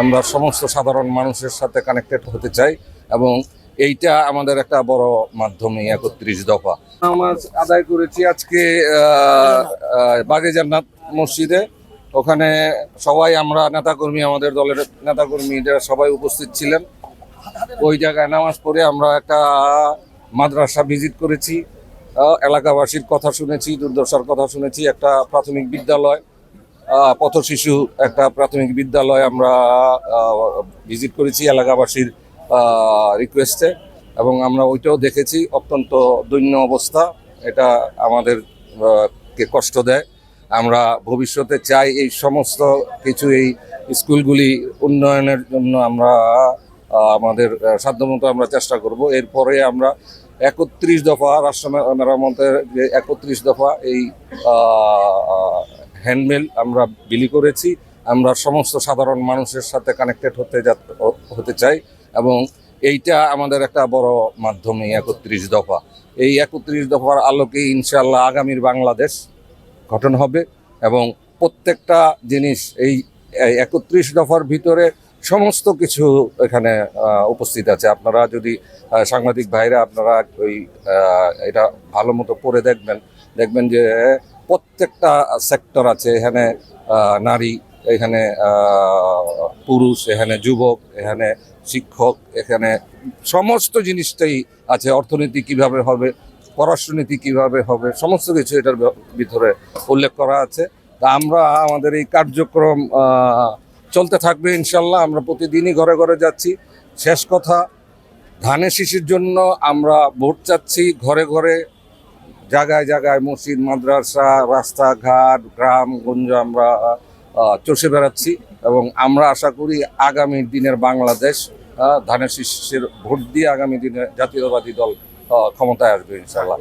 আমরা সমস্ত সাধারণ মানুষের সাথে কানেক্টেড হতে চাই এবং এইটা আমাদের একটা বড় মাধ্যমে একত্রিশ দফা। নামাজ আদায় করেছি আজকে বাগে জান্নাত মসজিদে। ওখানে সবাই আমরা নেতাকর্মী, আমাদের দলের নেতাকর্মীরা সবাই উপস্থিত ছিলেন। ওই জায়গায় নামাজ পড়ে আমরা একটা মাদ্রাসা ভিজিট করেছি। এলাকাবাসীর কথা শুনেছি, দুর্দশার কথা শুনেছি। একটা প্রাথমিক বিদ্যালয় পথ শিশু একটা প্রাথমিক বিদ্যালয় আমরা ভিজিট করেছি এলাকাবাসীর রিকোয়েস্টে এবং আমরা ওইটাও দেখেছি, অত্যন্ত দৈন্য অবস্থা। এটা আমাদের কে কষ্ট দেয়। আমরা ভবিষ্যতে চাই এই সমস্ত কিছু, এই স্কুলগুলি উন্নয়নের জন্য আমরা আমাদের সাধ্যমতো আমরা চেষ্টা করব। এরপরে আমরা একত্রিশ দফা রাষ্ট্র মেরামতের যে একত্রিশ দফা এই হ্যান্ডমেল আমরা বিলি করেছি। আমরা সমস্ত সাধারণ মানুষের সাথে কানেক্টেড হতে যা- হতে চাই এবং এইটা আমাদের একটা বড় মাধ্যমে একত্রিশ দফা। এই একত্রিশ দফার আলোকে ইনশাল্লাহ আগামীর বাংলাদেশ গঠন হবে এবং প্রত্যেকটা জিনিস এই একত্রিশ দফার ভিতরে সমস্ত কিছু এখানে উপস্থিত আছে। আপনারা যদি সাংবাদিক ভাইরা আপনারা ওই এটা ভালো মতো পড়ে দেখবেন দেখবেন যে প্রত্যেকটা সেক্টর আছে। এখানে নারী, এখানে পুরুষ, এখানে যুবক, এখানে শিক্ষক, এখানে সমস্ত জিনিসটাই আছে। অর্থনীতি কীভাবে হবে পররাষ্ট্রনীতি কীভাবে হবে, সমস্ত কিছু এটার ভিতরে উল্লেখ করা আছে। তা আমরা আমাদের এই কার্যক্রম চলতে থাকবে ইনশাল্লাহ। আমরা প্রতিদিনই ঘরে ঘরে যাচ্ছি। শেষ কথা ধানের শিশির জন্য আমরা ভোট চাচ্ছি ঘরে ঘরে। জায়গায় জায়গায় মসজিদ মাদ্রাসা রাস্তাঘাট গ্রাম গঞ্জ আমরা চষে বেড়াচ্ছি এবং আমরা আশা করি আগামী দিনের বাংলাদেশ ধানের শীষের ভোট দিয়ে আগামী দিনে জাতীয়তাবাদী দল ক্ষমতায় আসবে ইনশাল্লাহ।